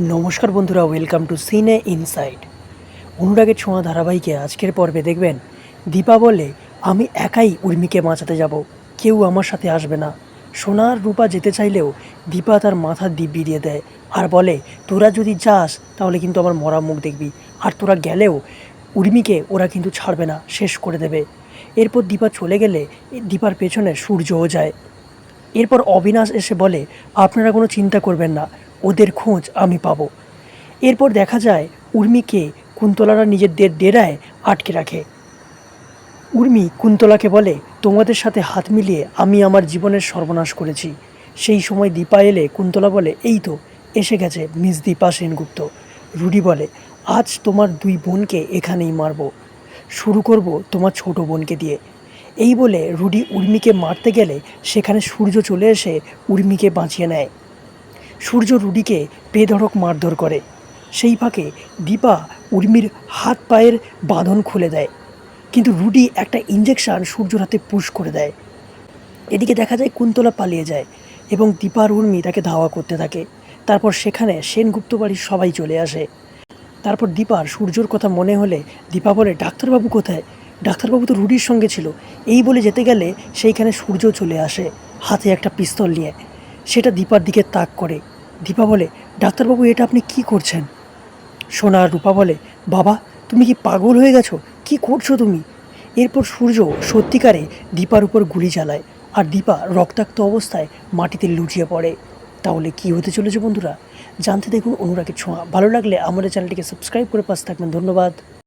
নমস্কার বন্ধুরা welcome to সিনে ইনসাইড অনুরাগের ছোঁয়া ধারাবাহিকে আজকের পর্বে দেখবেন, দীপা বলে, আমি একাই উর্মিকে বাঁচাতে যাব, কেউ আমার সাথে আসবে না। সোনার রূপা যেতে চাইলেও দীপা তার মাথা দিব্যি দিয়ে দেয়, আর বলে, তোরা যদি যাস, তাহলে কিন্তু আমার মরা মুখ দেখবি। আর তোরা গেলেও উর্মিকে ওরা কিন্তু ছাড়বে না, শেষ করে দেবে। এরপর দীপা চলে গেলে দীপার পেছনে সূর্যও যায়। এরপর অবিনাশ এসে বলে, আপনারা কোনো চিন্তা করবেন না ওদের খোঁজ আমি পাবো। এরপর দেখা যায় উর্মিকে কুন্তলারা নিজেদের ডেরায় আটকে রাখে। উর্মি কুন্তলাকে বলে, তোমাদের সাথে হাত মিলিয়ে আমি আমার জীবনের সর্বনাশ করেছি। সেই সময় দীপা এলে কুন্তলা বলে, এই তো, এসে গেছে মিস দীপা সেনগুপ্ত। রুডি বলে, আজ তোমার দুই বোনকে এখানেই মারবো। শুরু করব তোমার ছোট বোনকে দিয়ে। এই বলে রুডি উর্মিকে মারতে গেলে সেখানে সূর্য চলে এসে উর্মিকে বাঁচিয়ে নেয়। সূর্য রুডিকে বেধড়ক মারধর করে। সেই ফাঁকে দীপা উর্মির হাত পায়ের বাঁধন খুলে দেয়। কিন্তু রুডি একটা ইঞ্জেকশন সূর্যর হাতে পুশ করে দেয়। এদিকে দেখা যায় কুন্তলা পালিয়ে যায় এবং দীপা আর উর্মি তাকে ধাওয়া করতে থাকে। তারপর সেখানে সেনগুপ্ত বাড়ির সবাই চলে আসে। তারপর দীপার সূর্যর কথা মনে হলে দীপা বলে, ডাক্তারবাবু কোথায়? ডাক্তারবাবু তো রুডির সঙ্গে ছিল। এই বলে যেতে গেলে সেইখানে সূর্য চলে আসে, হাতে একটা পিস্তল নিয়ে। সেটা দীপার দিকে তাক করে। দীপা বলে, ডাক্তারবাবু, এটা আপনি কি করছেন? সোনা আর রূপা বলে, বাবা, তুমি কি পাগল হয়ে গেছো? কি করছ তুমি? এরপর সূর্য সত্যিকারে দীপার উপর গুলি চালায় আর দীপা রক্তাক্ত অবস্থায় মাটিতে লুটিয়ে পড়ে। তাহলে কি হতে চলেছে বন্ধুরা? জানতে দেখুন অনুরাগের ছোঁয়া। ভালো লাগলে আমাদের চ্যানেলটিকে সাবস্ক্রাইব করে পাশে থাকবেন। ধন্যবাদ।